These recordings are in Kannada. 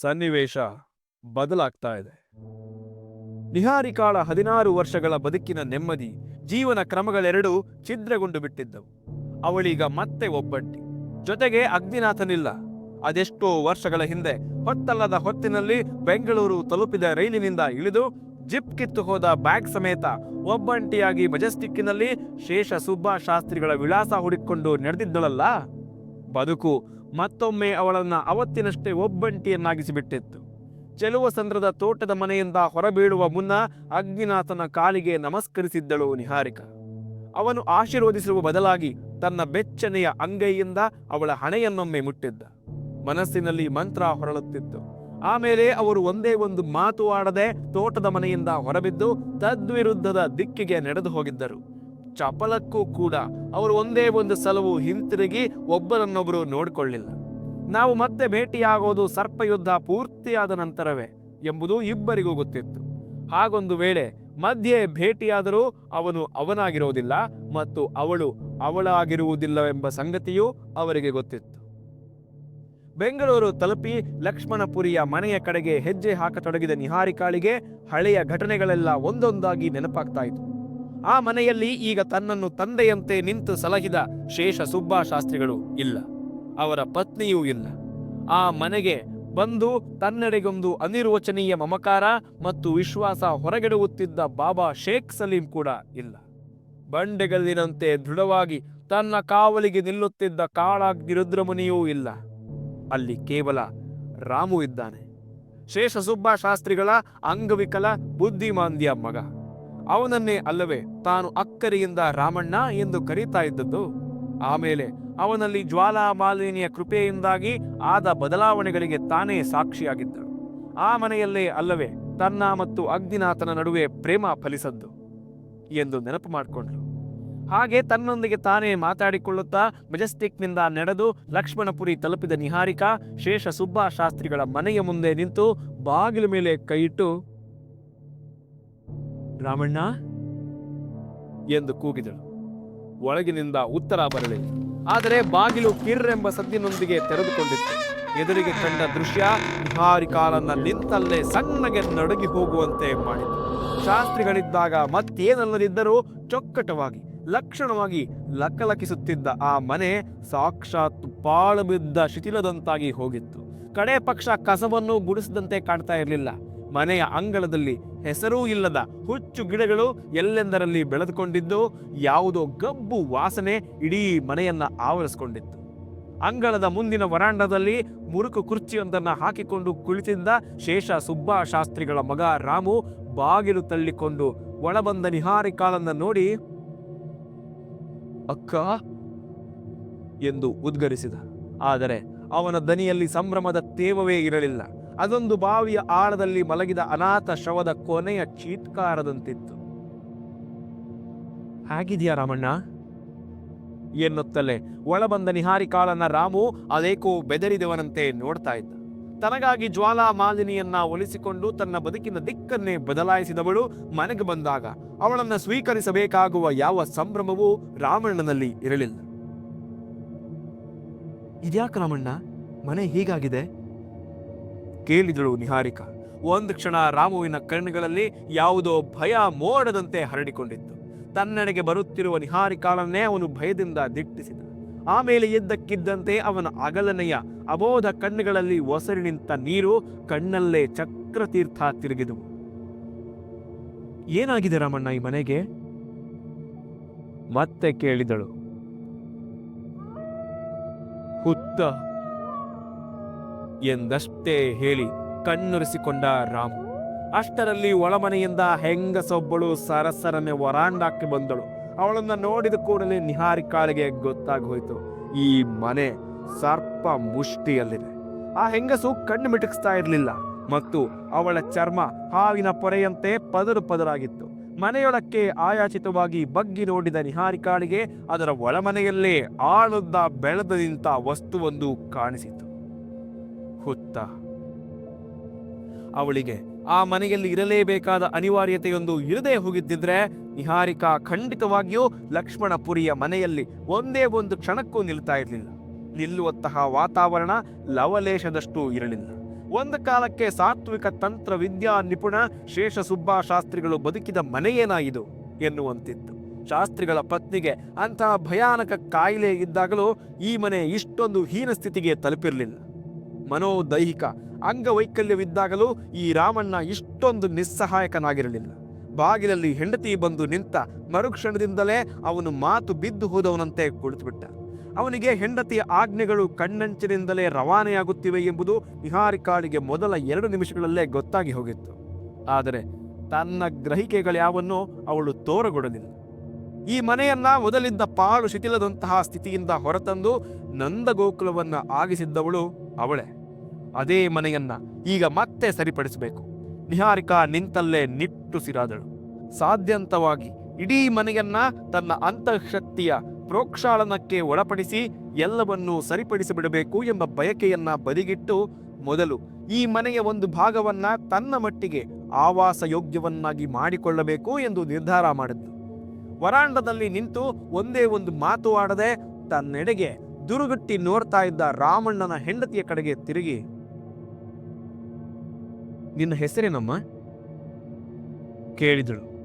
ಸನ್ನಿವೇಶ ಬದಲಾಗ್ತಾ ಇದೆ. ನಿಹಾರಿಕಾಳ ಹದಿನಾರು ವರ್ಷಗಳ ಬದುಕಿನ ನೆಮ್ಮದಿ, ಜೀವನ ಕ್ರಮಗಳೆರಡೂ ಛಿದ್ರಗೊಂಡು ಬಿಟ್ಟಿದ್ದವು. ಅವಳೀಗ ಮತ್ತೆ ಒಬ್ಬಟ್ಟಿ ಜೊತೆಗೆ ಅಗ್ನಿನಾಥನಿಲ್ಲ. ಅದೆಷ್ಟೋ ವರ್ಷಗಳ ಹಿಂದೆ ಹೊತ್ತಲ್ಲದ ಹೊತ್ತಿನಲ್ಲಿ ಬೆಂಗಳೂರು ತಲುಪಿದ ರೈಲಿನಿಂದ ಇಳಿದು ಜಿಪ್ ಕಿತ್ತು ಹೋದ ಬ್ಯಾಗ್ ಸಮೇತ ಒಬ್ಬಂಟಿಯಾಗಿ ಮಜೆಸ್ಟಿಕ್ಕಿನಲ್ಲಿ ಶೇಷ ಸುಬ್ಬಾ ಶಾಸ್ತ್ರಿಗಳ ವಿಳಾಸ ಹುಡುಕಿಕೊಂಡು ನಡೆದಿದ್ದಳಲ್ಲ? ಬದುಕು ಮತ್ತೊಮ್ಮೆ ಅವಳನ್ನ ಅವತ್ತಿನಷ್ಟೇ ಒಬ್ಬಂಟಿಯನ್ನಾಗಿಸಿಬಿಟ್ಟಿತ್ತು. ಚೆಲುವಸಂದ್ರದ ತೋಟದ ಮನೆಯಿಂದ ಹೊರಬೀಳುವ ಮುನ್ನ ಅಗ್ನಿನಾಥನ ಕಾಲಿಗೆ ನಮಸ್ಕರಿಸಿದ್ದಳು ನಿಹಾರಿಕ. ಅವನು ಆಶೀರ್ವದಿಸುವ ಬದಲಾಗಿ ತನ್ನ ಬೆಚ್ಚನೆಯ ಅಂಗೈಯಿಂದ ಅವಳ ಹಣೆಯನ್ನೊಮ್ಮೆ ಮುಟ್ಟಿದ್ದ. ಮನಸ್ಸಿನಲ್ಲಿ ಮಂತ್ರ ಹೊರಳುತ್ತಿತ್ತು. ಆಮೇಲೆ ಅವರು ಒಂದೇ ಒಂದು ಮಾತು ಆಡದೆ ತೋಟದ ಮನೆಯಿಂದ ಹೊರಬಿದ್ದು ತದ್ವಿರುದ್ಧದ ದಿಕ್ಕಿಗೆ ನಡೆದು ಹೋಗಿದ್ದರು. ಚಪಲಕ್ಕೂ ಕೂಡ ಅವರು ಒಂದೇ ಒಂದು ಸಲವು ಹಿಂತಿರುಗಿ ಒಬ್ಬರನ್ನೊಬ್ಬರು ನೋಡಿಕೊಳ್ಳಿಲ್ಲ. ನಾವು ಮತ್ತೆ ಭೇಟಿಯಾಗೋದು ಸರ್ಪಯುದ್ಧ ಪೂರ್ತಿಯಾದ ನಂತರವೇ ಎಂಬುದು ಇಬ್ಬರಿಗೂ ಗೊತ್ತಿತ್ತು. ಹಾಗೊಂದು ವೇಳೆ ಮಧ್ಯೆ ಭೇಟಿಯಾದರೂ ಅವನು ಅವನಾಗಿರುವುದಿಲ್ಲ ಮತ್ತು ಅವಳು ಅವಳಾಗಿರುವುದಿಲ್ಲವೆಂಬ ಸಂಗತಿಯೂ ಅವರಿಗೆ ಗೊತ್ತಿತ್ತು. ಬೆಂಗಳೂರು ತಲುಪಿ ಲಕ್ಷ್ಮಣಪುರಿಯ ಮನೆಯ ಕಡೆಗೆ ಹೆಜ್ಜೆ ಹಾಕತೊಡಗಿದ ನಿಹಾರಿಕಾಳಿಗೆ ಹಳೆಯ ಘಟನೆಗಳೆಲ್ಲ ಒಂದೊಂದಾಗಿ ನೆನಪಾಗ್ತಾ ಇತ್ತು ಆ ಮನೆಯಲ್ಲಿ ಈಗ ತನ್ನನ್ನು ತಂದೆಯಂತೆ ನಿಂತು ಸಲಹಿದ ಶೇಷ ಸುಬ್ಬಾ ಶಾಸ್ತ್ರಿಗಳು ಇಲ್ಲ. ಅವರ ಪತ್ನಿಯೂ ಇಲ್ಲ. ಆ ಮನೆಗೆ ಬಂದು ತನ್ನೆಡೆಗೊಂದು ಅನಿರ್ವಚನೀಯ ಮಮಕಾರ ಮತ್ತು ವಿಶ್ವಾಸ ಹೊರಗೆಡುವುತ್ತಿದ್ದ ಬಾಬಾ ಶೇಖ್ ಸಲೀಂ ಕೂಡ ಇಲ್ಲ. ಬಂಡೆಗಲ್ಲಿನಂತೆ ದೃಢವಾಗಿ ತನ್ನ ಕಾವಲಿಗೆ ನಿಲ್ಲುತ್ತಿದ್ದ ಕಾಳಾಗ್ನಿ ರುದ್ರಮುನಿಯೂ ಇಲ್ಲ. ಅಲ್ಲಿ ಕೇವಲ ರಾಮು ಇದ್ದಾನೆ. ಶೇಷ ಸುಬ್ಬ ಶಾಸ್ತ್ರಿಗಳ ಅಂಗವಿಕಲ ಬುದ್ಧಿಮಾಂದ್ಯ ಮಗ. ಅವನನ್ನೇ ಅಲ್ಲವೇ ತಾನು ಅಕ್ಕರಿಯಿಂದ ರಾಮಣ್ಣ ಎಂದು ಕರೀತಾ ಇದ್ದದ್ದು. ಆಮೇಲೆ ಅವನಲ್ಲಿ ಜ್ವಾಲಾಮಾಲಿನಿಯ ಕೃಪೆಯಿಂದಾಗಿ ಆದ ಬದಲಾವಣೆಗಳಿಗೆ ತಾನೇ ಸಾಕ್ಷಿಯಾಗಿದ್ದಳು ಆ ಮನೆಯಲ್ಲೇ ಅಲ್ಲವೇ ತನ್ನ ಮತ್ತು ಅಗ್ನಿನಾಥನ ನಡುವೆ ಪ್ರೇಮ ಫಲಿಸದ್ದು ಎಂದು ನೆನಪು ಮಾಡಿಕೊಂಡ್ಳು ಹಾಗೆ ತನ್ನೊಂದಿಗೆ ತಾನೇ ಮಾತಾಡಿಕೊಳ್ಳುತ್ತಾ ಮೆಜೆಸ್ಟಿಕ್ನಿಂದ ನಡೆದು ಲಕ್ಷ್ಮಣಪುರಿ ತಲುಪಿದ ನಿಹಾರಿಕಾ ಶೇಷ ಸುಬ್ಬಾ ಶಾಸ್ತ್ರಿಗಳ ಮನೆಯ ಮುಂದೆ ನಿಂತು ಬಾಗಿಲು ಮೇಲೆ ಕೈಯಿಟ್ಟು ರಾಮಣ್ಣ? ಎಂದು ಕೂಗಿದಳು. ಒಳಗಿನಿಂದ ಉತ್ತರ ಬರಲಿ. ಆದರೆ ಬಾಗಿಲು ಕಿರ್ರೆಂಬ ಸದ್ದಿನೊಂದಿಗೆ ತೆರೆದುಕೊಂಡಿತ್ತು. ಎದುರಿಗೆ ಕಂಡ ದೃಶ್ಯ ನಿಹಾರಿಕಾಲನ್ನ ನಿಂತಲ್ಲೇ ಸಣ್ಣಗೆ ನಡುಗಿ ಹೋಗುವಂತೆ ಮಾಡಿತು. ಶಾಸ್ತ್ರಿಗಳಿದ್ದಾಗ ಮತ್ತೇನಲ್ಲದಿದ್ದರೂ ಚೊಕ್ಕಟವಾಗಿ, ಲಕ್ಷಣವಾಗಿ ಲಕ್ಕಲಕಿಸುತ್ತಿದ್ದ ಆ ಮನೆ ಸಾಕ್ಷಾತ್ ಪಾಳು ಬಿದ್ದ ಶಿಥಿಲದಂತಾಗಿ ಹೋಗಿತ್ತು. ಕಡೆ ಪಕ್ಷ ಕಸವನ್ನು ಗುಡಿಸದಂತೆ ಕಾಣ್ತಾ ಇರಲಿಲ್ಲ. ಮನೆಯ ಅಂಗಳದಲ್ಲಿ ಹೆಸರೂ ಇಲ್ಲದ ಹುಚ್ಚು ಗಿಡಗಳು ಎಲ್ಲೆಂದರಲ್ಲಿ ಬೆಳೆದುಕೊಂಡಿದ್ದು ಯಾವುದೋ ಗಬ್ಬು ವಾಸನೆ ಇಡೀ ಮನೆಯನ್ನ ಆವರಿಸಿಕೊಂಡಿತ್ತು. ಅಂಗಳದ ಮುಂದಿನ ವರಾಂಡದಲ್ಲಿ ಮುರುಕು ಕುರ್ಚಿಯೊಂದನ್ನು ಹಾಕಿಕೊಂಡು ಕುಳಿತಿದ್ದ ಶೇಷ ಸುಬ್ಬಾ ಶಾಸ್ತ್ರಿಗಳ ಮಗ ರಾಮು ಬಾಗಿಲು ತಳ್ಳಿಕೊಂಡು ಒಳಬಂದ ನಿಹಾರಿಕಾಲನ್ನ ನೋಡಿ, ಅಕ್ಕ, ಎಂದು ಉದ್ಗರಿಸಿದ. ಆದರೆ ಅವನ ದನಿಯಲ್ಲಿ ಸಂಭ್ರಮದ ತೇವವೇ ಇರಲಿಲ್ಲ. ಅದೊಂದು ಬಾವಿಯ ಆಳದಲ್ಲಿ ಮಲಗಿದ ಅನಾಥ ಶವದ ಕೊನೆಯ ಚೀತ್ಕಾರದಂತಿತ್ತು. ಹೇಗಿದೆಯಾ ರಾಮಣ್ಣ? ಎನ್ನುತ್ತಲೇ ಒಳಬಂದ ನಿಹಾರಿಕಾಳನ್ನ ರಾಮು ಅದೇಕೋ ಬೆದರಿದವನಂತೆ ನೋಡ್ತಾ ಇದ್ದ. ತನಗಾಗಿ ಜ್ವಾಲಾ ಮಾಲಿನಿಯನ್ನ ಒಲಿಸಿಕೊಂಡು ತನ್ನ ಬದುಕಿನ ದಿಕ್ಕನ್ನೇ ಬದಲಾಯಿಸಿದವಳು ಮನೆಗೆ ಬಂದಾಗ ಅವಳನ್ನ ಸ್ವೀಕರಿಸಬೇಕಾಗುವ ಯಾವ ಸಂಭ್ರಮವೂ ರಾಮಣ್ಣನಲ್ಲಿ ಇರಲಿಲ್ಲ. ಇದ್ಯಾಕ ರಾಮಣ್ಣ? ಮನೆ ಹೀಗಾಗಿದೆ? ಕೇಳಿದಳು ನಿಹಾರಿಕ. ಒಂದು ಕ್ಷಣ ರಾಮುವಿನ ಕಣ್ಣುಗಳಲ್ಲಿ ಯಾವುದೋ ಭಯ ಮೋಡದಂತೆ ಹರಡಿಕೊಂಡಿತ್ತು. ತನ್ನೆಡೆಗೆ ಬರುತ್ತಿರುವ ನಿಹಾರಿಕಾಳನ್ನೇ ಅವನು ಭಯದಿಂದ ದಿಟ್ಟಿಸಿದ. ಆಮೇಲೆ ಎದ್ದಕ್ಕಿದ್ದಂತೆ ಅವನ ಅಗಲನೆಯ ಅಬೋಧ ಕಣ್ಣುಗಳಲ್ಲಿ ಒಸರಿ ನಿಂತ ನೀರು ಕಣ್ಣಲ್ಲೇ ಚಕ್ರತೀರ್ಥ ತಿರುಗಿದವು. ಏನಾಗಿದೆ ರಾಮಣ್ಣ ಈ ಮನೆಗೆ? ಮತ್ತೆ ಕೇಳಿದಳು. ಹುತ್ತ. ಎಂದಷ್ಟೇ ಹೇಳಿ ಕಣ್ಣುರಿಸಿಕೊಂಡ ರಾಮು. ಅಷ್ಟರಲ್ಲಿ ಒಳಮನೆಯಿಂದ ಹೆಂಗಸೊಬ್ಬಳು ಸರಸರನೆ ವರಾಂಡಕ್ಕೆ ಬಂದಳು. ಅವಳನ್ನ ನೋಡಿದ ಕೂಡಲೇ ನಿಹಾರಿಕಾಳಿಗೆ ಗೊತ್ತಾಗಿ ಹೋಯಿತು. ಈ ಮನೆ ಸರ್ಪ ಮುಷ್ಟಿಯಲ್ಲಿದೆ. ಆ ಹೆಂಗಸು ಕಣ್ಣು ಮಿಟುಕಿಸ್ತಾ ಇರಲಿಲ್ಲ ಮತ್ತು ಅವಳ ಚರ್ಮ ಹಾವಿನ ಪೊರೆಯಂತೆ ಪದರು ಪದರಾಗಿತ್ತು. ಮನೆಯೊಳಕ್ಕೆ ಆಯಾಚಿತವಾಗಿ ಬಗ್ಗಿ ನೋಡಿದ ನಿಹಾರಿಕಾಳಿಗೆ ಅದರ ಒಳಮನೆಯಲ್ಲೇ ಆಳುದ್ದ ಬೆಳೆದ ನಿಂತ ವಸ್ತುವೊಂದು ಕಾಣಿಸಿತು ಹುತ್ತ. ಅವಳಿಗೆ, ಆ ಮನೆಯಲ್ಲಿ ಇರಲೇಬೇಕಾದ ಅನಿವಾರ್ಯತೆಯೊಂದು ಇರದೇ ಹೋಗಿದ್ದಿದ್ರೆ, ನಿಹಾರಿಕಾ ಖಂಡಿತವಾಗಿಯೂ ಲಕ್ಷ್ಮಣಪುರಿಯ ಮನೆಯಲ್ಲಿ ಒಂದೇ ಒಂದು ಕ್ಷಣಕ್ಕೂ ನಿಲ್ತಾ ಇರಲಿಲ್ಲ. ನಿಲ್ಲುವಂತಹ ವಾತಾವರಣ ಲವಲೇಶದಷ್ಟು ಇರಲಿಲ್ಲ. ಒಂದು ಕಾಲಕ್ಕೆ ಸಾತ್ವಿಕ ತಂತ್ರ ವಿದ್ಯಾ ನಿಪುಣ ಶೇಷ ಸುಬ್ಬಾ ಶಾಸ್ತ್ರಿಗಳು ಬದುಕಿದ ಮನೆಯೇನಾಯಿದು? ಎನ್ನುವಂತಿತ್ತು. ಶಾಸ್ತ್ರಿಗಳ ಪತ್ನಿಗೆ ಅಂತಹ ಭಯಾನಕ ಕಾಯಿಲೆ ಇದ್ದಾಗಲೂ ಈ ಮನೆ ಇಷ್ಟೊಂದು ಹೀನ ಸ್ಥಿತಿಗೆ ತಲುಪಿರಲಿಲ್ಲ. ಮನೋದೈಹಿಕ ಅಂಗವೈಕಲ್ಯವಿದ್ದಾಗಲೂ ಈ ರಾಮಣ್ಣ ಇಷ್ಟೊಂದು ನಿಸ್ಸಹಾಯಕನಾಗಿರಲಿಲ್ಲ. ಬಾಗಿಲಲ್ಲಿ ಹೆಂಡತಿ ಬಂದು ನಿಂತ ಮರುಕ್ಷಣದಿಂದಲೇ ಅವನು ಮಾತು ಬಿದ್ದು ಹೋದವನಂತೆ ಕುಳಿತುಬಿಟ್ಟ. ಅವನಿಗೆ ಹೆಂಡತಿಯ ಆಜ್ಞೆಗಳು ಕಣ್ಣಂಚಿನಿಂದಲೇ ರವಾನೆಯಾಗುತ್ತಿವೆ ಎಂಬುದು ನಿಹಾರಿಕಾಳಿಗೆ ಮೊದಲ ಎರಡು ನಿಮಿಷಗಳಲ್ಲೇ ಗೊತ್ತಾಗಿ ಹೋಗಿತ್ತು. ಆದರೆ ತನ್ನ ಗ್ರಹಿಕೆಗಳ್ಯಾವನ್ನೂ ಅವಳು ತೋರಗೊಡಲಿಲ್ಲ. ಈ ಮನೆಯನ್ನ ಮೊದಲಿದ್ದ ಪಾಳು ಶಿಥಿಲದಂತಹ ಸ್ಥಿತಿಯಿಂದ ಹೊರತಂದು ನಂದಗೋಕುಲವನ್ನು ಆಗಿಸಿದ್ದವಳು ಅವಳೇ. ಅದೇ ಮನೆಯನ್ನ ಈಗ ಮತ್ತೆ ಸರಿಪಡಿಸಬೇಕು. ನಿಹಾರಿಕಾ ನಿಂತಲ್ಲೇ ನಿಟ್ಟುಸಿರಾದಳು. ಸಾಧ್ಯಂತವಾಗಿ ಇಡೀ ಮನೆಯನ್ನ ತನ್ನ ಅಂತಃಶಕ್ತಿಯ ಪ್ರೋಕ್ಷಾಳನಕ್ಕೆ ಒಳಪಡಿಸಿ ಎಲ್ಲವನ್ನೂ ಸರಿಪಡಿಸಿಬಿಡಬೇಕು ಎಂಬ ಬಯಕೆಯನ್ನ ಬದಿಗಿಟ್ಟು ಮೊದಲು ಈ ಮನೆಯ ಒಂದು ಭಾಗವನ್ನ ತನ್ನ ಮಟ್ಟಿಗೆ ಆವಾಸ ಯೋಗ್ಯವನ್ನಾಗಿ ಮಾಡಿಕೊಳ್ಳಬೇಕು ಎಂದು ನಿರ್ಧಾರ ಮಾಡಿದ್ಲು. ವರಾಂಡದಲ್ಲಿ ನಿಂತು ಒಂದೇ ಒಂದು ಮಾತು ಆಡದೆ ತನ್ನೆಡೆಗೆ ದುರುಗಟ್ಟಿ ನೋಡ್ತಾ ಇದ್ದ ರಾಮಣ್ಣನ ಹೆಂಡತಿಯ ಕಡೆಗೆ ತಿರುಗಿ ನಿನ್ನ ಹೆಸರೇನಮ್ಮ? ಕೇಳಿದಳು.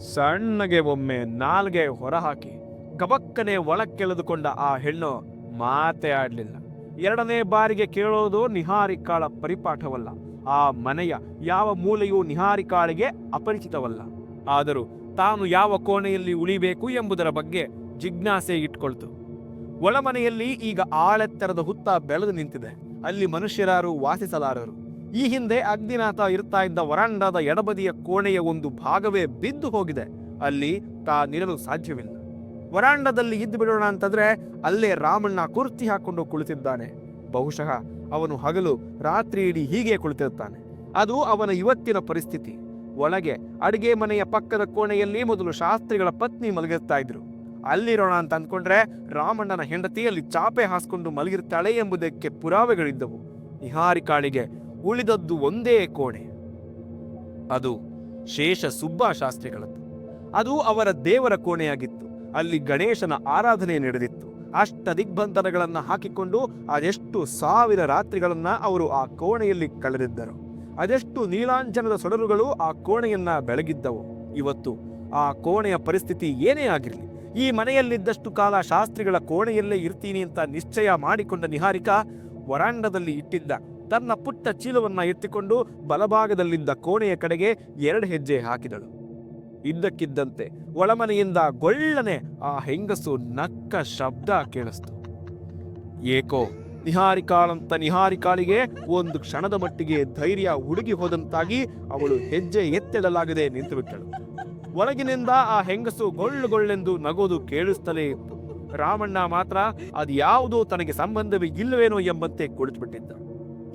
ಸಣ್ಣಗೆ ಒಮ್ಮೆ ನಾಲ್ಗೆ ಹೊರಹಾಕಿ ಗಬಕ್ಕನೆ ಒಳಕ್ಕೆಳೆದುಕೊಂಡ ಆ ಹೆಣ್ಣು ಮಾತೇ ಆಡ್ಲಿಲ್ಲ. ಎರಡನೇ ಬಾರಿಗೆ ಕೇಳೋದು ನಿಹಾರಿಕಾಳ ಪರಿಪಾಠವಲ್ಲ. ಆ ಮನೆಯ ಯಾವ ಮೂಲೆಯೂ ನಿಹಾರಿಕಾಳಿಗೆ ಅಪರಿಚಿತವಲ್ಲ. ಆದರೂ ತಾನು ಯಾವ ಕೋಣೆಯಲ್ಲಿ ಉಳಿಬೇಕು ಎಂಬುದರ ಬಗ್ಗೆ ಜಿಜ್ಞಾಸೆ ಇಟ್ಕೊಳ್ತು. ಒಳಮನೆಯಲ್ಲಿ ಈಗ ಆಳೆತ್ತರದ ಹುತ್ತ ಬೆಳೆದು ನಿಂತಿದೆ. ಅಲ್ಲಿ ಮನುಷ್ಯರಾರು ವಾಸಿಸಲಾರರು. ಈ ಹಿಂದೆ ಅಗ್ನಿನಾಥ ಇರ್ತಾ ಇದ್ದ ವರಾಂಡದ ಎಡಬದಿಯ ಕೋಣೆಯ ಒಂದು ಭಾಗವೇ ಬಿದ್ದು ಹೋಗಿದೆ. ಅಲ್ಲಿ ತಾ ನಿಲ್ಲಲು ಸಾಧ್ಯವಿಲ್ಲ. ವರಾಂಡದಲ್ಲಿ ಇದ್ದು ಬಿಡೋಣ ಅಂತಂದ್ರೆ ಅಲ್ಲೇ ರಾಮಣ್ಣ ಕುರ್ತಿ ಹಾಕೊಂಡು ಕುಳಿತಿದ್ದಾನೆ. ಬಹುಶಃ ಅವನು ಹಗಲು ರಾತ್ರಿ ಇಡೀ ಹೀಗೆ ಕುಳಿತಿರ್ತಾನೆ. ಅದು ಅವನ ಇವತ್ತಿನ ಪರಿಸ್ಥಿತಿ. ಒಳಗೆ ಅಡಿಗೆ ಮನೆಯ ಪಕ್ಕದ ಕೋಣೆಯಲ್ಲಿ ಮೊದಲು ಶಾಸ್ತ್ರಿಗಳ ಪತ್ನಿ ಮಲಗಿರ್ತಾ ಇದ್ರು. ಅಲ್ಲಿರೋಣ ಅಂತ ಅಂದ್ಕೊಂಡ್ರೆ ರಾಮಣ್ಣನ ಹೆಂಡತಿಯಲ್ಲಿ ಚಾಪೆ ಹಾಸ್ಕೊಂಡು ಮಲಗಿರ್ತಾಳೆ ಎಂಬುದಕ್ಕೆ ಪುರಾವೆಗಳಿದ್ದವು. ನಿಹಾರಿಕಾಳಿಗೆ ಉಳಿದದ್ದು ಒಂದೇ ಕೋಣೆ. ಅದು ಶೇಷ ಸುಬ್ಬಾ ಶಾಸ್ತ್ರಿಗಳದ್ದು ಅದು ಅವರ ದೇವರ ಕೋಣೆಯಾಗಿತ್ತು. ಅಲ್ಲಿ ಗಣೇಶನ ಆರಾಧನೆ ನಡೆದಿತ್ತು. ಅಷ್ಟ ದಿಗ್ಬಂಧನಗಳನ್ನು ಹಾಕಿಕೊಂಡು ಅದೆಷ್ಟು ಸಾವಿರ ರಾತ್ರಿಗಳನ್ನು ಅವರು ಆ ಕೋಣೆಯಲ್ಲಿ ಕಳೆದಿದ್ದರು. ಅದೆಷ್ಟು ನೀಲಾಂಜನದ ಸೊಡರುಗಳು ಆ ಕೋಣೆಯನ್ನ ಬೆಳಗಿದ್ದವು. ಇವತ್ತು ಆ ಕೋಣೆಯ ಪರಿಸ್ಥಿತಿ ಏನೇ ಆಗಿರಲಿ, ಈ ಮನೆಯಲ್ಲಿದ್ದಷ್ಟು ಕಾಲ ಶಾಸ್ತ್ರಿಗಳ ಕೋಣೆಯಲ್ಲೇ ಇರ್ತೀನಿ ಅಂತ ನಿಶ್ಚಯ ಮಾಡಿಕೊಂಡ ನಿಹಾರಿಕಾ, ವರಾಂಡದಲ್ಲಿ ಇಟ್ಟಿದ್ದ ತನ್ನ ಪುಟ್ಟ ಚೀಲವನ್ನ ಎತ್ತಿಕೊಂಡು ಬಲಭಾಗದಲ್ಲಿದ್ದ ಕೋಣೆಯ ಕಡೆಗೆ ಎರಡು ಹೆಜ್ಜೆ ಹಾಕಿದಳು. ಇದ್ದಕ್ಕಿದ್ದಂತೆ ಒಳಮನೆಯಿಂದ ಗೊಳ್ಳನೆ ಆ ಹೆಂಗಸು ನಕ್ಕ ಶಬ್ದ ಕೇಳಿಸ್ತು. ಏಕೋ, ನಿಹಾರಿಕಾಳಂತ ನಿಹಾರಿಕಾಳಿಗೆ ಒಂದು ಕ್ಷಣದ ಮಟ್ಟಿಗೆ ಧೈರ್ಯ ಹುಡುಗಿ ಹೋದಂತಾಗಿ ಅವಳು ಹೆಜ್ಜೆ ಎತ್ತಿಡಲಾಗದೆ ನಿಂತುಬಿಟ್ಟಳು. ಒಳಗಿನಿಂದ ಆ ಹೆಂಗಸು ಗೊಳ್ಳು ಗೊಳ್ಳೆಂದು ನಗೋದು ಕೇಳಿಸ್ತಲೇ ಇತ್ತು. ರಾಮಣ್ಣ ಮಾತ್ರ ಅದ್ಯಾವುದೋ ತನಗೆ ಸಂಬಂಧವೇ ಇಲ್ಲವೇನೋ ಎಂಬಂತೆ ಕುಳಿತುಬಿಟ್ಟಿದ್ದ.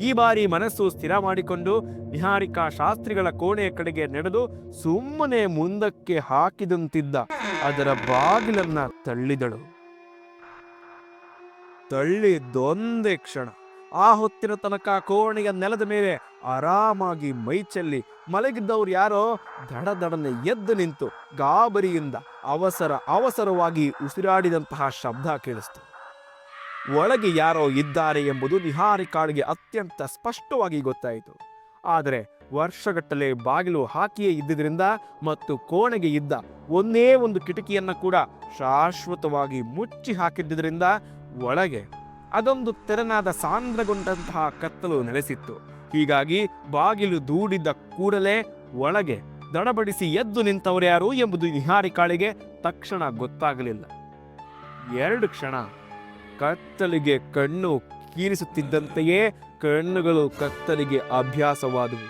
ಈ ಬಾರಿ ಮನಸ್ಸು ಸ್ಥಿರ ಮಾಡಿಕೊಂಡು ನಿಹಾರಿಕಾ ಶಾಸ್ತ್ರಿಗಳ ಕೋಣೆಯ ಕಡೆಗೆ ನಡೆದು ಸುಮ್ಮನೆ ಮುಂದಕ್ಕೆ ಹಾಕಿದಂತಿದ್ದ ಅದರ ಬಾಗಿಲನ್ನ ತಳ್ಳಿದಳು. ತಳ್ಳಿದೊಂದೇ ಕ್ಷಣ. ಆ ಹೊತ್ತಿನ ತನಕ ಕೋಣೆಯ ನೆಲದ ಮೇಲೆ ಆರಾಮಾಗಿ ಮೈಚೆಲ್ಲಿ ಮಲಗಿದ್ದವ್ರು ಯಾರೋ ದಡದಡನೆ ಎದ್ದು ನಿಂತು ಗಾಬರಿಯಿಂದ ಅವಸರ ಅವಸರವಾಗಿ ಉಸಿರಾಡಿದಂತಹ ಶಬ್ದ ಕೇಳಿಸ್ತು. ಒಳಗೆ ಯಾರೋ ಇದ್ದಾರೆ ಎಂಬುದು ನಿಹಾರಿಕಾಳಿಗೆ ಅತ್ಯಂತ ಸ್ಪಷ್ಟವಾಗಿ ಗೊತ್ತಾಯಿತು. ಆದರೆ ವರ್ಷಗಟ್ಟಲೆ ಬಾಗಿಲು ಹಾಕಿಯೇ ಇದ್ದಿದ್ರಿಂದ ಮತ್ತು ಕೋಣೆಗೆ ಇದ್ದ ಒಂದೇ ಒಂದು ಕಿಟಕಿಯನ್ನು ಕೂಡ ಶಾಶ್ವತವಾಗಿ ಮುಚ್ಚಿ ಹಾಕಿದ್ದರಿಂದ ಒಳಗೆ ಅದೊಂದು ತೆರನಾದ ಸಾಂದ್ರಗೊಂಡಂತಹ ಕತ್ತಲು ನೆಲೆಸಿತ್ತು. ಹೀಗಾಗಿ ಬಾಗಿಲು ದೂಡಿದ್ದ ಕೂಡಲೇ ಒಳಗೆ ದಡಬಡಿಸಿ ಎದ್ದು ನಿಂತವರ್ಯಾರು ಎಂಬುದು ನಿಹಾರಿಕಾಳಿಗೆ ತಕ್ಷಣ ಗೊತ್ತಾಗಲಿಲ್ಲ. ಎರಡು ಕ್ಷಣ ಕತ್ತಲಿಗೆ ಕಣ್ಣು ಕೀರಿಸುತ್ತಿದ್ದಂತೆಯೇ ಕಣ್ಣುಗಳು ಕತ್ತಲಿಗೆ ಅಭ್ಯಾಸವಾದವು.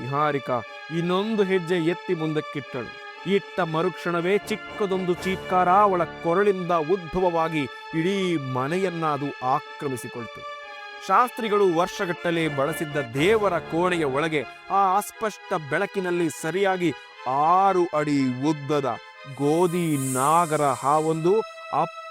ನಿಹಾರಿಕಾ ಇನ್ನೊಂದು ಹೆಜ್ಜೆ ಎತ್ತಿ ಮುಂದಕ್ಕಿಟ್ಟಳು. ಇಟ್ಟ ಮರುಕ್ಷಣವೇ ಚಿಕ್ಕದೊಂದು ಚೀತ್ಕಾರ ಅವಳ ಕೊರಳಿಂದ ಉದ್ಭವವಾಗಿ ಇಡೀ ಮನೆಯನ್ನ ಅದು ಆಕ್ರಮಿಸಿಕೊಳ್ತು. ಶಾಸ್ತ್ರಿಗಳು ವರ್ಷಗಟ್ಟಲೆ ಬಳಸಿದ್ದ ದೇವರ ಕೋಣೆಯ ಒಳಗೆ ಆ ಅಸ್ಪಷ್ಟ ಬೆಳಕಿನಲ್ಲಿ ಸರಿಯಾಗಿ ಆರು ಅಡಿ ಉದ್ದದ ಗೋಧಿ ನಾಗರ ಹಾವೊಂದು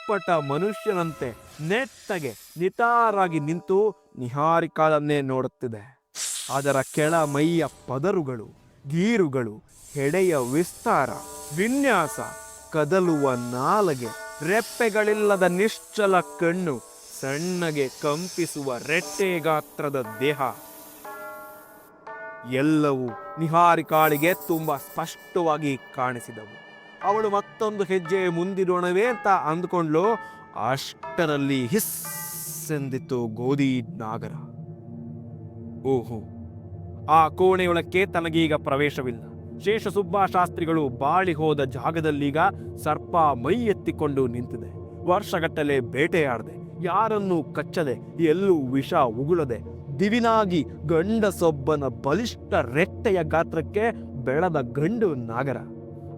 ಅಪ್ಪಟ ಮನುಷ್ಯನಂತೆ ನೆಟ್ಟಗೆ ನಿಟಾರಾಗಿ ನಿಂತು ನಿಹಾರಿಕಾಳನ್ನೇ ನೋಡುತ್ತಿದೆ. ಅದರ ಕೆಳ ಮೈಯ ಪದರುಗಳು, ಗೀರುಗಳು, ಹೆಡೆಯ ವಿಸ್ತಾರ, ವಿನ್ಯಾಸ, ಕದಲುವ ನಾಲಗೆ, ರೆಪ್ಪೆಗಳಿಲ್ಲದ ನಿಶ್ಚಲ ಕಣ್ಣು, ಸಣ್ಣಗೆ ಕಂಪಿಸುವ ರೆಟ್ಟೆ ಗಾತ್ರದ ದೇಹ. ಎಲ್ಲವೂ ನಿಹಾರಿಕಾಳಿಗೆ ತುಂಬಾ ಸ್ಪಷ್ಟವಾಗಿ ಕಾಣಿಸಿದವು. ಅವಳು ಮತ್ತೊಂದು ಹೆಜ್ಜೆ ಮುಂದಿಡೋಣವೇ ಅಂತ ಅಂದ್ಕೊಂಡ್ಲು. ಅಷ್ಟರಲ್ಲಿ ಹಿಸ್ ಎಂದಿತ್ತು ಗೋಧಿ ನಾಗರ. ಓಹೋ, ಆ ಕೋಣೆಯೊಳಕ್ಕೆ ತನಗೀಗ ಪ್ರವೇಶವಿಲ್ಲ. ಶೇಷಸುಬ್ಬ ಶಾಸ್ತ್ರಿಗಳು ಬಾಳಿ ಹೋದ ಜಾಗದಲ್ಲೀಗ ಸರ್ಪ ಮೈ ಎತ್ತಿಕೊಂಡು ನಿಂತಿದೆ. ವರ್ಷಗಟ್ಟಲೆ ಬೇಟೆಯಾಡದೆ. ಯಾರನ್ನೂ ಕಚ್ಚದೆ, ಎಲ್ಲೂ ವಿಷ ಉಗುಳದೆ. ದಿವಿನಾಗಿ ಗಂಡಸೊಬ್ಬನ ಬಲಿಷ್ಠ ರೆಟ್ಟೆಯ ಗಾತ್ರಕ್ಕೆ ಬೆಳೆದ ಗಂಡು ನಾಗರ.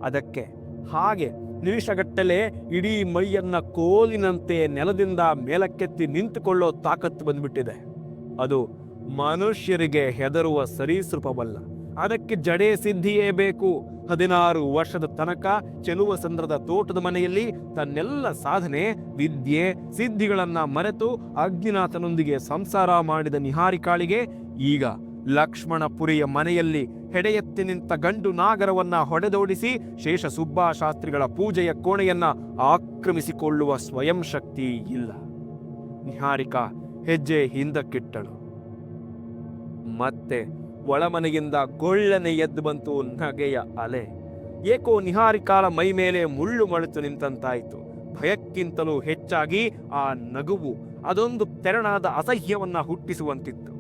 ಅದಕ್ಕೆ ಹಾಗೆ ನಿಮಿಷಗಟ್ಟಲೆ ಇಡೀ ಮೈಯನ್ನ ಕೋಲಿನಂತೆ ನೆಲದಿಂದ ಮೇಲಕ್ಕೆತ್ತಿ ನಿಂತುಕೊಳ್ಳೋ ತಾಕತ್ತು ಬಂದ್ಬಿಟ್ಟಿದೆ. ಅದು ಮನುಷ್ಯರಿಗೆ ಹೆದರುವ ಸರೀಸೃಪವಲ್ಲ. ಅದಕ್ಕೆ ಜಡೆ ಸಿದ್ಧಿಯೇ ಬೇಕು. ಹದಿನಾರು ವರ್ಷದ ತನಕ ಚೆಲುವ ಸಂದ್ರದ ತೋಟದ ಮನೆಯಲ್ಲಿ ತನ್ನೆಲ್ಲ ಸಾಧನೆ, ವಿದ್ಯೆ, ಸಿದ್ಧಿಗಳನ್ನ ಮರೆತು ಅಗ್ನಿನಾಥನೊಂದಿಗೆ ಸಂಸಾರ ಮಾಡಿದ ನಿಹಾರಿಕಾಳಿಗೆ ಈಗ ಲಕ್ಷ್ಮಣಪುರಿಯ ಮನೆಯಲ್ಲಿ ಹೆಡೆಯೆತ್ತಿ ನಿಂತ ಗಂಡು ನಾಗರವನ್ನ ಹೊಡೆದೋಡಿಸಿ ಶೇಷ ಸುಬ್ಬಾಶಾಸ್ತ್ರಿಗಳ ಪೂಜೆಯ ಕೋಣೆಯನ್ನ ಆಕ್ರಮಿಸಿಕೊಳ್ಳುವ ಸ್ವಯಂ ಶಕ್ತಿ ಇಲ್ಲ. ನಿಹಾರಿಕಾ ಹೆಜ್ಜೆ ಹಿಂದಕ್ಕಿಟ್ಟಳು. ಮತ್ತೆ ಒಳಮನೆಯಿಂದ ಗೊಳ್ಳನೆ ಎದ್ದು ಬಂತು ನಗೆಯ ಅಲೆ. ಏಕೋ ನಿಹಾರಿಕಾಲ ಮೈ ಮೇಲೆ ಮುಳ್ಳು ಮಳೆತು ನಿಂತಂತಾಯಿತು. ಭಯಕ್ಕಿಂತಲೂ ಹೆಚ್ಚಾಗಿ ಆ ನಗುವು ಅದೊಂದು ತೆರನಾದ ಅಸಹ್ಯವನ್ನ ಹುಟ್ಟಿಸುವಂತಿತ್ತು.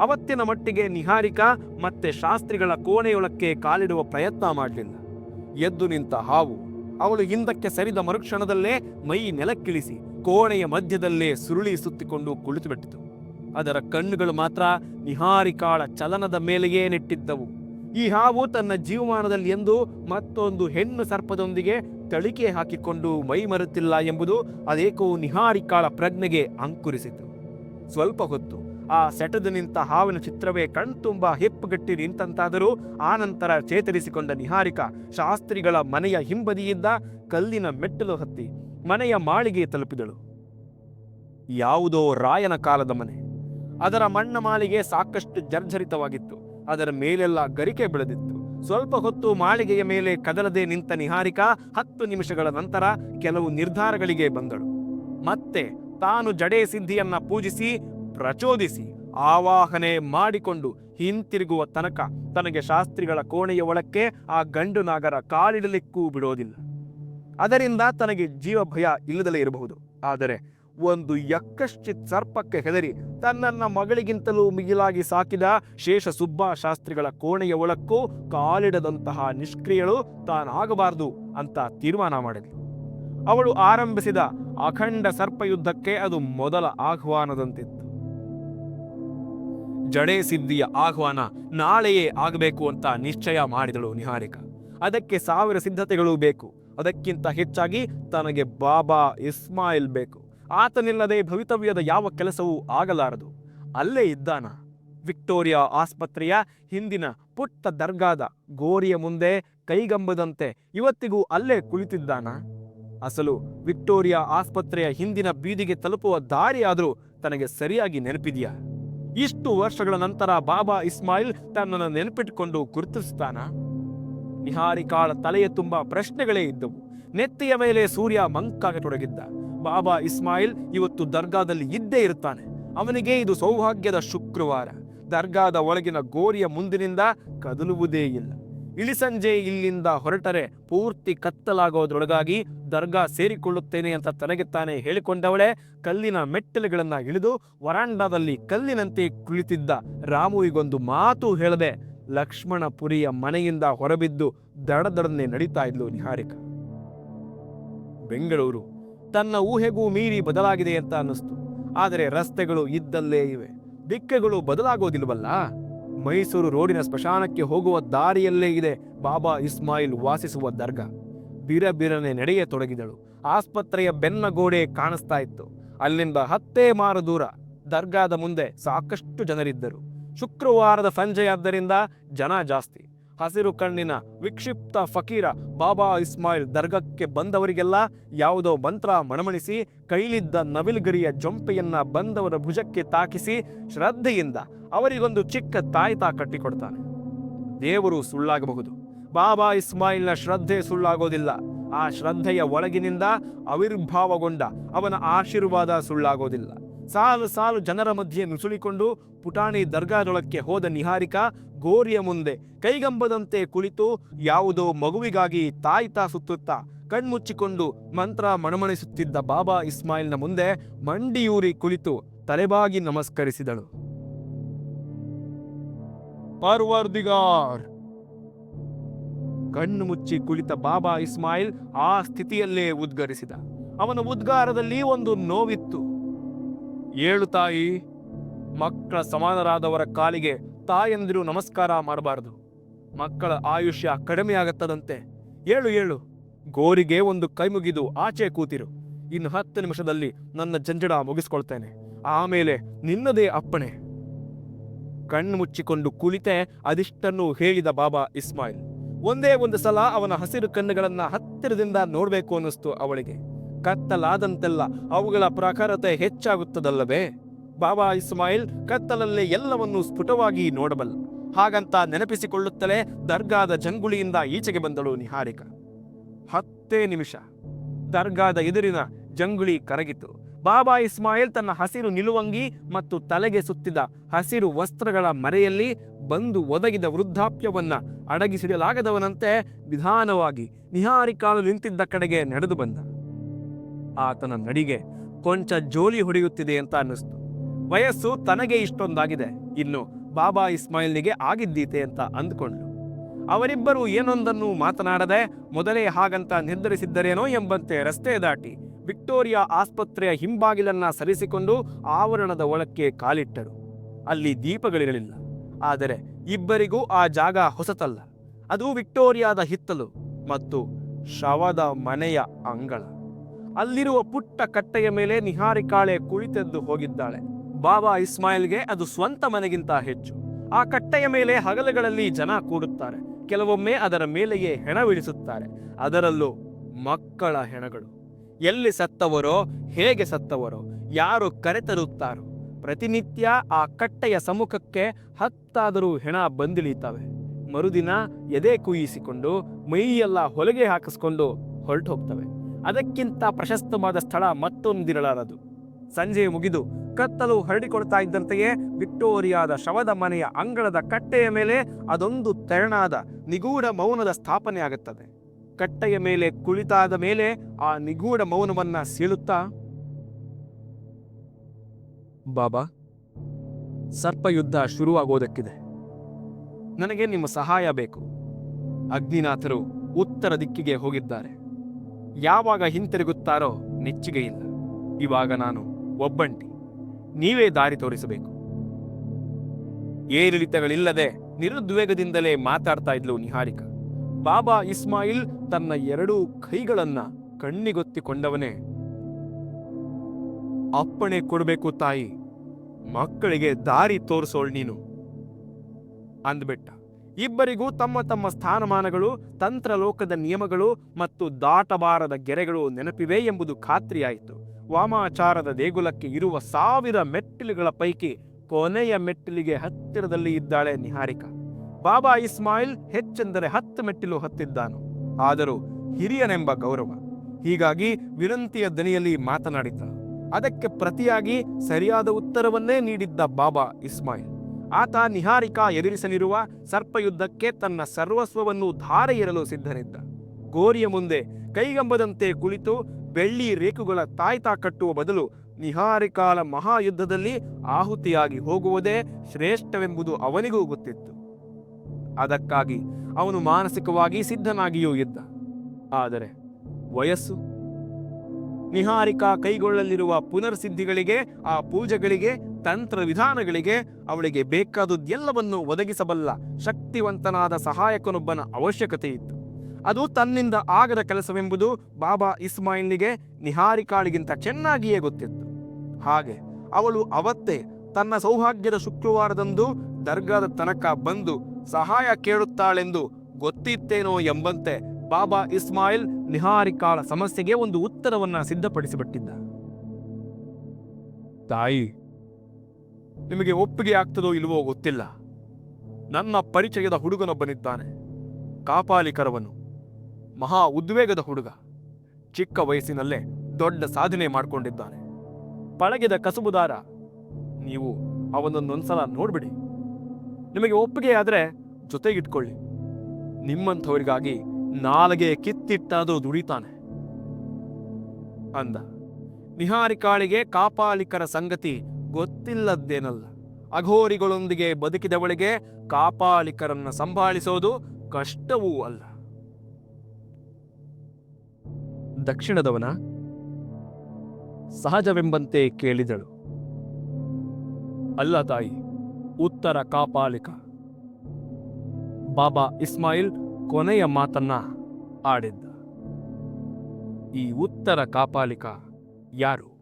ಅವತ್ತಿನ ಮಟ್ಟಿಗೆ ನಿಹಾರಿಕಾ ಮತ್ತೆ ಶಾಸ್ತ್ರಿಗಳ ಕೋಣೆಯೊಳಕ್ಕೆ ಕಾಲಿಡುವ ಪ್ರಯತ್ನ ಮಾಡಲಿಲ್ಲ. ಎದ್ದು ನಿಂತ ಹಾವು, ಅವಳು ಹಿಂದಕ್ಕೆ ಸರಿದ ಮರುಕ್ಷಣದಲ್ಲೇ ಮೈ ನೆಲಕ್ಕಿಳಿಸಿ ಕೋಣೆಯ ಮಧ್ಯದಲ್ಲೇ ಸುರುಳಿ ಸುತ್ತಿಕೊಂಡು ಕುಳಿತುಬಿಟ್ಟಿತು. ಅದರ ಕಣ್ಣುಗಳು ಮಾತ್ರ ನಿಹಾರಿಕಾಳ ಚಲನದ ಮೇಲೆಯೇ ನೆಟ್ಟಿದ್ದವು. ಈ ಹಾವು ತನ್ನ ಜೀವಮಾನದಲ್ಲಿ ಎಂದು ಮತ್ತೊಂದು ಹೆಣ್ಣು ಸರ್ಪದೊಂದಿಗೆ ತಳಿಕೆ ಹಾಕಿಕೊಂಡು ಮೈ ಮರುತ್ತಿಲ್ಲ ಎಂಬುದು ಅದೇಕೋ ನಿಹಾರಿಕಾಳ ಪ್ರಜ್ಞೆಗೆ ಅಂಕುರಿಸಿತು. ಸ್ವಲ್ಪ ಹೊತ್ತು ಆ ಸೆಟದು ನಿಂತ ಹಾವಿನ ಚಿತ್ರವೇ ಕಣ್ತುಂಬ ಹೆಪ್ಪುಗಟ್ಟಿ ನಿಂತಂತಾದರೂ ಆನಂತರ ಚೇತರಿಸಿಕೊಂಡ ನಿಹಾರಿಕಾ ಶಾಸ್ತ್ರಿಗಳ ಮನೆಯ ಹಿಂಬದಿಯಿಂದ ಕಲ್ಲಿನ ಮೆಟ್ಟಲು ಹತ್ತಿ ಮನೆಯ ಮಾಳಿಗೆ ತಲುಪಿದಳು. ಯಾವುದೋ ರಾಯನ ಕಾಲದ ಮನೆ. ಅದರ ಮಣ್ಣ ಮಾಳಿಗೆ ಸಾಕಷ್ಟು ಜರ್ಜರಿತವಾಗಿತ್ತು. ಅದರ ಮೇಲೆಲ್ಲ ಗರಿಕೆ ಬೆಳೆದಿತ್ತು. ಸ್ವಲ್ಪ ಹೊತ್ತು ಮಾಳಿಗೆಯ ಮೇಲೆ ಕದಲದೆ ನಿಂತ ನಿಹಾರಿಕಾ ಹತ್ತು ನಿಮಿಷಗಳ ನಂತರ ಕೆಲವು ನಿರ್ಧಾರಗಳಿಗೆ ಬಂದಳು. ಮತ್ತೆ ತಾನು ಜಡೆ ಸಿದ್ಧಿಯನ್ನ ಪೂಜಿಸಿ ಪ್ರಚೋದಿಸಿ, ಆವಾಹನೆ ಮಾಡಿಕೊಂಡು ಹಿಂತಿರುಗುವ ತನಕ ತನಗೆ ಶಾಸ್ತ್ರಿಗಳ ಕೋಣೆಯ ಒಳಕ್ಕೆ ಆ ಗಂಡು ನಾಗರ ಕಾಲಿಡಲಿಕ್ಕೂ ಬಿಡೋದಿಲ್ಲ ಅದರಿಂದ ತನಗೆ ಜೀವ ಭಯ ಇಲ್ಲದಲೇ ಇರಬಹುದು. ಆದರೆ ಒಂದು ಯಕ್ಕಶ್ಚಿತ್ ಸರ್ಪಕ್ಕೆ ಹೆದರಿ ತನ್ನನ್ನ ಮಗಳಿಗಿಂತಲೂ ಮಿಗಿಲಾಗಿ ಸಾಕಿದ ಶೇಷ ಸುಬ್ಬಾ ಶಾಸ್ತ್ರಿಗಳ ಕೋಣೆಯ ಒಳಕ್ಕೂ ಕಾಲಿಡದಂತಹ ನಿಷ್ಕ್ರಿಯಳು ತಾನಾಗಬಾರದು ಅಂತ ತೀರ್ಮಾನ ಮಾಡಿದ್ಲು. ಅವಳು ಆರಂಭಿಸಿದ ಅಖಂಡ ಸರ್ಪಯುದ್ಧಕ್ಕೆ ಅದು ಮೊದಲ ಆಹ್ವಾನದಂತಿತ್ತು. ಜಡೆ ಸಿದ್ಧಿಯ ಆಹ್ವಾನ ನಾಳೆಯೇ ಆಗಬೇಕು ಅಂತ ನಿಶ್ಚಯ ಮಾಡಿದಳು ನಿಹಾರಿಕಾ. ಅದಕ್ಕೆ ಸಾವಿರ ಸಿದ್ಧತೆಗಳು ಬೇಕು. ಅದಕ್ಕಿಂತ ಹೆಚ್ಚಾಗಿ ತನಗೆ ಬಾಬಾ ಇಸ್ಮಾಯಿಲ್ ಬೇಕು. ಆತನಿಲ್ಲದೆ ಭವಿತವ್ಯದ ಯಾವ ಕೆಲಸವೂ ಆಗಲಾರದು. ಅಲ್ಲೇ ಇದ್ದಾನ. ವಿಕ್ಟೋರಿಯಾ ಆಸ್ಪತ್ರೆಯ ಹಿಂದಿನ ಪುಟ್ಟ ದರ್ಗಾದ ಗೋರಿಯ ಮುಂದೆ ಕೈಗಂಬದಂತೆ ಇವತ್ತಿಗೂ ಅಲ್ಲೇ ಕುಳಿತಿದ್ದಾನ. ಅಸಲು ವಿಕ್ಟೋರಿಯಾ ಆಸ್ಪತ್ರೆಯ ಹಿಂದಿನ ಬೀದಿಗೆ ತಲುಪುವ ದಾರಿಯಾದರೂ ತನಗೆ ಸರಿಯಾಗಿ ನೆನಪಿದೆಯಾ? ಇಷ್ಟು ವರ್ಷಗಳ ನಂತರ ಬಾಬಾ ಇಸ್ಮಾಯಿಲ್ ತನ್ನನ್ನು ನೆನಪಿಟ್ಟುಕೊಂಡು ಗುರುತಿಸ್ತಾನ? ನಿಹಾರಿಕಾಳ ತಲೆಯ ತುಂಬ ಪ್ರಶ್ನೆಗಳೇ ಇದ್ದವು. ನೆತ್ತಿಯ ಮೇಲೆ ಸೂರ್ಯ ಮಂಕಾಗತೊಡಗಿದ್ದ. ಬಾಬಾ ಇಸ್ಮಾಯಿಲ್ ಇವತ್ತು ದರ್ಗಾದಲ್ಲಿ ಇದ್ದೇ ಇರುತ್ತಾನೆ. ಅವನಿಗೆ ಇದು ಸೌಭಾಗ್ಯದ ಶುಕ್ರವಾರ. ದರ್ಗಾದ ಒಳಗಿನ ಗೋರಿಯ ಮುಂದಿನಿಂದ ಕದಲುವುದೇ ಇಲ್ಲ. ಇಳಿಸಂಜೆ ಇಲ್ಲಿಂದ ಹೊರಟರೆ, ಪೂರ್ತಿ ಕತ್ತಲಾಗೋದ್ರೊಳಗಾಗಿ ದರ್ಗಾ ಸೇರಿಕೊಳ್ಳುತ್ತೇನೆ ಅಂತ ತನಗೆ ತಾನೇ ಹೇಳಿಕೊಂಡವಳೆ, ಕಲ್ಲಿನ ಮೆಟ್ಟಲುಗಳನ್ನ ಇಳಿದು ವರಾಂಡಾದಲ್ಲಿ ಕಲ್ಲಿನಂತೆ ಕುಳಿತಿದ್ದ ರಾಮುವಿಗೊಂದು ಮಾತು ಹೇಳದೆ ಲಕ್ಷ್ಮಣಪುರಿಯ ಮನೆಯಿಂದ ಹೊರಬಿದ್ದು ದಡದಡನೆ ನಡೀತಾ ಇದ್ಲು ನಿಹಾರಿಕ. ಬೆಂಗಳೂರು, ತನ್ನ ಊಹೆಗೂ ಮೀರಿ ಬದಲಾಗಿದೆ ಅಂತ ಅನ್ನಿಸ್ತು. ಆದರೆ ರಸ್ತೆಗಳು ಇದ್ದಲ್ಲೇ ಇವೆ. ದಿಕ್ಕೆಗಳು ಬದಲಾಗೋದಿಲ್ವಲ್ಲ? ಮೈಸೂರು ರೋಡಿನ ಸ್ಮಶಾನಕ್ಕೆ ಹೋಗುವ ದಾರಿಯಲ್ಲೇ ಇದೆ ಬಾಬಾ ಇಸ್ಮಾಯಿಲ್ ವಾಸಿಸುವ ದರ್ಗಾ. ಬಿರಬಿರನೆ ನಡೆಯತೊಡಗಿದಳು ಆಸ್ಪತ್ರೆಯ ಬೆನ್ನ ಗೋಡೆ ಕಾಣಿಸ್ತಾ ಇತ್ತು. ಅಲ್ಲಿಂದ ಹತ್ತೇ ಮಾರು ದೂರ. ದರ್ಗಾದ ಮುಂದೆ ಸಾಕಷ್ಟು ಜನರಿದ್ದರು. ಶುಕ್ರವಾರದ ಸಂಜೆಯಾದ್ದರಿಂದ ಜನ ಜಾಸ್ತಿ. ಹಸಿರು ಕಣ್ಣಿನ ವಿಕ್ಷಿಪ್ತ ಫಕೀರ ಬಾಬಾ ಇಸ್ಮಾಯಿಲ್ ದರ್ಗಕ್ಕೆ ಬಂದವರಿಗೆಲ್ಲ ಯಾವುದೋ ಮಂತ್ರ ಮಣಮಣಿಸಿ ಕೈಲಿದ್ದ ನವಿಲುಗರಿಯ ಜೊಂಪೆಯನ್ನ ಬಂದವರ ಭುಜಕ್ಕೆ ತಾಕಿಸಿ ಶ್ರದ್ಧೆಯಿಂದ ಅವರಿಗೊಂದು ಚಿಕ್ಕ ತಾಯ್ತಾ ಕಟ್ಟಿಕೊಡ್ತಾನೆ. ದೇವರು ಸುಳ್ಳಾಗಬಹುದು. ಬಾಬಾ ಇಸ್ಮಾಯಿಲ್ನ ಶ್ರದ್ಧೆ ಸುಳ್ಳಾಗೋದಿಲ್ಲ. ಆ ಶ್ರದ್ಧೆಯ ಒಳಗಿನಿಂದ ಆವಿರ್ಭಾವಗೊಂಡ ಅವನ ಆಶೀರ್ವಾದ ಸುಳ್ಳಾಗೋದಿಲ್ಲ. ಸಾಲು ಸಾಲು ಜನರ ಮಧ್ಯೆ ನುಸುಳಿಕೊಂಡು ಪುಟಾಣಿ ದರ್ಗಾದೊಳಕ್ಕೆ ಹೋದ ನಿಹಾರಿಕ ಗೋರಿಯ ಮುಂದೆ ಕೈಗಂಬದಂತೆ ಕುಳಿತು ಯಾವುದೋ ಮಗುವಿಗಾಗಿ ತಾಯ್ತಾ ಸುತ್ತುತ್ತಾ ಕಣ್ಮುಚ್ಚಿಕೊಂಡು ಮಂತ್ರ ಮಣಮಣಿಸುತ್ತಿದ್ದ ಬಾಬಾ ಇಸ್ಮಾಯಿಲ್ನ ಮುಂದೆ ಮಂಡಿಯೂರಿ ಕುಳಿತು ತಲೆಬಾಗಿ ನಮಸ್ಕರಿಸಿದಳು. ಪರ್ವರ್ದಿಗಾರ್! ಕಣ್ಣು ಮುಚ್ಚಿ ಕುಳಿತ ಬಾಬಾ ಇಸ್ಮಾಯಿಲ್ ಆ ಸ್ಥಿತಿಯಲ್ಲೇ ಉದ್ಗರಿಸಿದ. ಅವನ ಉದ್ಗಾರದಲ್ಲಿ ಒಂದು ನೋವಿತ್ತು. ಏಳು ತಾಯಿ ಮಕ್ಕಳ ಸಮಾನರಾದವರ ಕಾಲಿಗೆ ತಾಯಂದಿರು ನಮಸ್ಕಾರ ಮಾಡಬಾರದು. ಮಕ್ಕಳ ಆಯುಷ್ಯ ಕಡಿಮೆಯಾಗತ್ತದಂತೆ ಏಳು ಏಳು. ಗೋರಿಗೆ ಒಂದು ಕೈ ಮುಗಿದು ಆಚೆ ಕೂತಿರು. ಇನ್ನು ಹತ್ತು ನಿಮಿಷದಲ್ಲಿ ನನ್ನ ಜಂಜಡ ಮುಗಿಸ್ಕೊಳ್ತೇನೆ. ಆಮೇಲೆ ನಿನ್ನದೇ ಅಪ್ಪಣೆ. ಕಣ್ಣು ಮುಚ್ಚಿಕೊಂಡು ಕುಳಿತೆ ಅದಿಷ್ಟನ್ನು ಹೇಳಿದ ಬಾಬಾ ಇಸ್ಮಾಯಿಲ್. ಒಂದೇ ಒಂದು ಸಲ ಅವನ ಹಸಿರು ಕಣ್ಣುಗಳನ್ನ ಹತ್ತಿರದಿಂದ ನೋಡಬೇಕು ಅನ್ನಿಸ್ತು ಅವಳಿಗೆ. ಕತ್ತಲಾದಂತೆಲ್ಲ ಅವುಗಳ ಪ್ರಖರತೆ ಹೆಚ್ಚಾಗುತ್ತದಲ್ಲವೇ? ಬಾಬಾ ಇಸ್ಮಾಯಿಲ್ ಕತ್ತಲಲ್ಲೇ ಎಲ್ಲವನ್ನೂ ಸ್ಫುಟವಾಗಿ ನೋಡಬಲ್ಲ. ಹಾಗಂತ ನೆನಪಿಸಿಕೊಳ್ಳುತ್ತಲೇ ದರ್ಗಾದ ಜಂಗುಳಿಯಿಂದ ಈಚೆಗೆ ಬಂದಳು ನಿಹಾರಿಕ. ಹತ್ತೇ ನಿಮಿಷ. ದರ್ಗಾದ ಎದುರಿನ ಜಂಗುಳಿ ಕರಗಿತು. ಬಾಬಾ ಇಸ್ಮಾಯಿಲ್ ತನ್ನ ಹಸಿರು ನಿಲುವಂಗಿ ಮತ್ತು ತಲೆಗೆ ಸುತ್ತಿದ ಹಸಿರು ವಸ್ತ್ರಗಳ ಮರೆಯಲ್ಲಿ ಬಂದು ಒದಗಿದ ವೃದ್ಧಾಪ್ಯವನ್ನ ಅಡಗಿಸಿಡಲಾಗದವನಂತೆ ನಿಧಾನವಾಗಿ ನಿಹಾರಿಕಾಲು ನಿಂತಿದ್ದ ಕಡೆಗೆ ನಡೆದು ಬಂದ. ಆತನ ನಡಿಗೆ ಕೊಂಚ ಜೋಲಿ ಹೊಡೆಯುತ್ತಿದೆ ಅಂತ ಅನ್ನಿಸ್ತು. ವಯಸ್ಸು ತನಗೆ ಇಷ್ಟೊಂದಾಗಿದೆ. ಇನ್ನು ಬಾಬಾ ಇಸ್ಮಾಯಿಲ್ನಿಗೆ ಆಗಿದ್ದೀತೆ ಅಂತ ಅಂದ್ಕೊಂಡ್ಲು ಅವರಿಬ್ಬರು ಏನೊಂದನ್ನು ಮಾತನಾಡದೆ ಮೊದಲೇ ಹಾಗಂತ ನಿರ್ಧರಿಸಿದ್ದರೇನೋ ಎಂಬಂತೆ ರಸ್ತೆ ದಾಟಿ ವಿಕ್ಟೋರಿಯಾ ಆಸ್ಪತ್ರೆಯ ಹಿಂಬಾಗಿಲನ್ನ ಸರಿಸಿಕೊಂಡು ಆವರಣದ ಒಳಕ್ಕೆ ಕಾಲಿಟ್ಟರು. ಅಲ್ಲಿ ದೀಪಗಳಿರಲಿಲ್ಲ. ಆದರೆ ಇಬ್ಬರಿಗೂ ಆ ಜಾಗ ಹೊಸತಲ್ಲ. ಅದು ವಿಕ್ಟೋರಿಯಾದ ಹಿತ್ತಲು ಮತ್ತು ಶವದ ಮನೆಯ ಅಂಗಳ. ಅಲ್ಲಿರುವ ಪುಟ್ಟ ಕಟ್ಟೆಯ ಮೇಲೆ ನಿಹಾರಿಕಾಳೆ ಕುಳಿತೆದ್ದು ಹೋಗಿದ್ದಾಳೆ. ಬಾಬಾ ಇಸ್ಮಾಯಿಲ್ಗೆ ಅದು ಸ್ವಂತ ಮನೆಗಿಂತ ಹೆಚ್ಚು. ಆ ಕಟ್ಟೆಯ ಮೇಲೆ ಹಗಲುಗಳಲ್ಲಿ ಜನ ಕೂಡುತ್ತಾರೆ. ಕೆಲವೊಮ್ಮೆ ಅದರ ಮೇಲೆಯೇ ಹೆಣವಿಳಿಸುತ್ತಾರೆ ಅದರಲ್ಲೂ ಮಕ್ಕಳ ಹೆಣಗಳು. ಎಲ್ಲಿ ಸತ್ತವರೋ, ಹೇಗೆ ಸತ್ತವರೋ, ಯಾರು ಕರೆತರುತ್ತಾರೋ ಪ್ರತಿನಿತ್ಯ ಆ ಕಟ್ಟೆಯ ಸಮ್ಮುಖಕ್ಕೆ ಹತ್ತಾದರೂ ಹೆಣ ಬಂದಿಳಿತವೆ. ಮರುದಿನ ಎದೆ ಕುಯಿಸಿಕೊಂಡು, ಮೈಯೆಲ್ಲ ಹೊಲಿಗೆ ಹಾಕಿಸ್ಕೊಂಡು ಹೊರಟು ಹೋಗ್ತವೆ ಅದಕ್ಕಿಂತ ಪ್ರಶಸ್ತವಾದ ಸ್ಥಳ ಮತ್ತೊಂದಿರಲಾರದು ಸಂಜೆ ಮುಗಿದು ಕತ್ತಲು ಹರಡಿಕೊಳ್ತಾ ಇದ್ದಂತೆಯೇ ವಿಕ್ಟೋರಿಯಾದ ಶವದ ಮನೆಯ ಅಂಗಳದ ಕಟ್ಟೆಯ ಮೇಲೆ ಅದೊಂದು ತೆರನಾದ ನಿಗೂಢ ಮೌನದ ಸ್ಥಾಪನೆ ಆಗುತ್ತದೆ. ಕಟ್ಟೆಯ ಮೇಲೆ ಕುಳಿತಾದ ಮೇಲೆ ಆ ನಿಗೂಢ ಮೌನವನ್ನ ಸೀಳುತ್ತಾ? ಬಾಬಾ ಸರ್ಪಯುದ್ಧ ಶುರುವಾಗೋದಕ್ಕಿದೆ. ನನಗೆ ನಿಮ್ಮ ಸಹಾಯ ಬೇಕು. ಅಗ್ನಿನಾಥರು ಉತ್ತರ ದಿಕ್ಕಿಗೆ ಹೋಗಿದ್ದಾರೆ. ಯಾವಾಗ ಹಿಂತಿರುಗುತ್ತಾರೋ ನೆಚ್ಚಿಗೆ ಇಲ್ಲ. ಇವಾಗ ನಾನು ಒಬ್ಬಂಟಿ. ನೀವೇ ದಾರಿ ತೋರಿಸಬೇಕು. ಏರಿಳಿತಗಳಿಲ್ಲದೆ ನಿರುದ್ವೇಗದಿಂದಲೇ ಮಾತಾಡ್ತಾ ಇದ್ಲು ನಿಹಾರಿಕ. ಬಾಬಾ ಇಸ್ಮಾಯಿಲ್ ತನ್ನ ಎರಡೂ ಕೈಗಳನ್ನ ಕಣ್ಣಿಗೊತ್ತಿಕೊಂಡವನೇ, ಅಪ್ಪಣೆ ಕೊಡಬೇಕು ತಾಯಿ, ಮಕ್ಕಳಿಗೆ ದಾರಿ ತೋರಿಸೋಳ್ ನೀನು, ಅಂದ್ಬಿಟ್ಟ. ಇಬ್ಬರಿಗೂ ತಮ್ಮ ತಮ್ಮ ಸ್ಥಾನಮಾನಗಳು, ತಂತ್ರಲೋಕದ ನಿಯಮಗಳು ಮತ್ತು ದಾಟಬಾರದ ಗೆರೆಗಳು ನೆನಪಿವೆ ಎಂಬುದು ಖಾತ್ರಿಯಾಯಿತು. ವಾಮಾಚಾರದ ದೇಗುಲಕ್ಕೆ ಇರುವ ಸಾವಿರ ಮೆಟ್ಟಿಲುಗಳ ಪೈಕಿ ಕೊನೆಯ ಮೆಟ್ಟಿಲಿಗೆ ಹತ್ತಿರದಲ್ಲಿ ಇದ್ದಾಳೆ ನಿಹಾರಿಕಾ. ಬಾಬಾ ಇಸ್ಮಾಯಿಲ್ ಹೆಚ್ಚೆಂದರೆ ಹತ್ತು ಮೆಟ್ಟಿಲು ಹತ್ತಿದ್ದಾನು. ಆದರೂ ಹಿರಿಯನೆಂಬ ಗೌರವ. ಹೀಗಾಗಿ ವಿನಂತಿಯ ದನಿಯಲ್ಲಿ ಮಾತನಾಡಿದ್ದ. ಅದಕ್ಕೆ ಪ್ರತಿಯಾಗಿ ಸರಿಯಾದ ಉತ್ತರವನ್ನೇ ನೀಡಿದ್ದ ಬಾಬಾ ಇಸ್ಮಾಯಿಲ್. ಆತ ನಿಹಾರಿಕಾ ಎದುರಿಸಲಿರುವ ಸರ್ಪಯುದ್ಧಕ್ಕೆ ತನ್ನ ಸರ್ವಸ್ವವನ್ನು ಧಾರೆಯಿರಲು ಸಿದ್ಧನಿದ್ದ ಗೋರಿಯ ಮುಂದೆ ಕೈಗಂಬದಂತೆ ಕುಳಿತು ಬೆಳ್ಳಿ ರೇಖುಗಳ ತಾಯ್ತಾ ಕಟ್ಟುವ ಬದಲು ನಿಹಾರಿಕಾಲ ಮಹಾಯುದ್ಧದಲ್ಲಿ ಆಹುತಿಯಾಗಿ ಹೋಗುವುದೇ ಶ್ರೇಷ್ಠವೆಂಬುದು ಅವನಿಗೂ ಗೊತ್ತಿತ್ತು. ಅದಕ್ಕಾಗಿ ಅವನು ಮಾನಸಿಕವಾಗಿ ಸಿದ್ಧನಾಗಿಯೂ ಇದ್ದ. ಆದರೆ ವಯಸ್ಸು, ನಿಹಾರಿಕಾ ಕೈಗೊಳ್ಳಲಿರುವ ಪುನರ್ಸಿದ್ಧಿಗಳಿಗೆ, ಆ ಪೂಜೆಗಳಿಗೆ ತಂತ್ರ ವಿಧಾನಗಳಿಗೆ ಅವಳಿಗೆ ಬೇಕಾದುದೆಲ್ಲವನ್ನು ಒದಗಿಸಬಲ್ಲ ಶಕ್ತಿವಂತನಾದ ಸಹಾಯಕನೊಬ್ಬನ ಅವಶ್ಯಕತೆ ಇತ್ತು ಅದು ತನ್ನಿಂದ ಆಗದ ಕೆಲಸವೆಂಬುದು ಬಾಬಾ ಇಸ್ಮಾಯಿಲ್ನಿಗೆ ನಿಹಾರಿಕಾಳಿಗಿಂತ ಚೆನ್ನಾಗಿಯೇ ಗೊತ್ತಿತ್ತು. ಹಾಗೆ ಅವಳು ಅವತ್ತೇ ತನ್ನ ಸೌಭಾಗ್ಯದ ಶುಕ್ರವಾರದಂದು ದರ್ಗಾದ ತನಕ ಬಂದು ಸಹಾಯ ಕೇಳುತ್ತಾಳೆಂದು ಗೊತ್ತಿತ್ತೇನೋ ಎಂಬಂತೆ ಬಾಬಾ ಇಸ್ಮಾಯಿಲ್ ನಿಹಾರಿಕಾಳ ಸಮಸ್ಯೆಗೆ ಒಂದು ಉತ್ತರವನ್ನ ಸಿದ್ಧಪಡಿಸಿಬಿಟ್ಟಿದ್ದ. ತಾಯಿ, ನಿಮಗೆ ಒಪ್ಪಿಗೆ ಆಗ್ತದೋ ಇಲ್ವೋ ಗೊತ್ತಿಲ್ಲ. ನನ್ನ ಪರಿಚಯದ ಹುಡುಗನೊಬ್ಬನಿದ್ದಾನೆ. ಕಾಪಾಲಿಕರವನು ಮಹಾ ಉದ್ವೇಗದ ಹುಡುಗ. ಚಿಕ್ಕ ವಯಸ್ಸಿನಲ್ಲೇ ದೊಡ್ಡ ಸಾಧನೆ ಮಾಡಿಕೊಂಡಿದ್ದಾನೆ. ಪಳಗಿದ ಕಸುಬುದಾರ, ನೀವು ಅವನನ್ನೊಂದ್ಸಲ ನೋಡ್ಬಿಡಿ. ನಿಮಗೆ ಒಪ್ಪಿಗೆ ಆದರೆ ಜೊತೆಗಿಟ್ಕೊಳ್ಳಿ. ನಿಮ್ಮಂಥವರಿಗಾಗಿ ನಾಲಗೆ ಕಿತ್ತಿಟ್ಟಾದರೂ ದುಡಿತಾನೆ. ಅಂದ. ನಿಹಾರಿಕಾಳಿಗೆ ಕಾಪಾಲಿಕರ ಸಂಗತಿ ಗೊತ್ತಿಲ್ಲದ್ದೇನಲ್ಲ. ಅಘೋರಿಗಳೊಂದಿಗೆ ಬದುಕಿದವಳಿಗೆ ಕಾಪಾಲಿಕರನ್ನ ಸಂಭಾಳಿಸೋದು ಕಷ್ಟವೂ ಅಲ್ಲ. ದಕ್ಷಿಣದವನ ಸಹಜವೆಂಬಂತೆ ಕೇಳಿದಳು. ಅಲ್ಲ ತಾಯಿ, ಉತ್ತರ ಕಾಪಾಲಿಕ. ಬಾಬಾ ಇಸ್ಮಾಯಿಲ್ ಕೊನೆಯ ಮಾತನ್ನ ಆಡಿದ್ದ. ಈ ಉತ್ತರ ಕಾಪಾಲಿಕ ಯಾರು?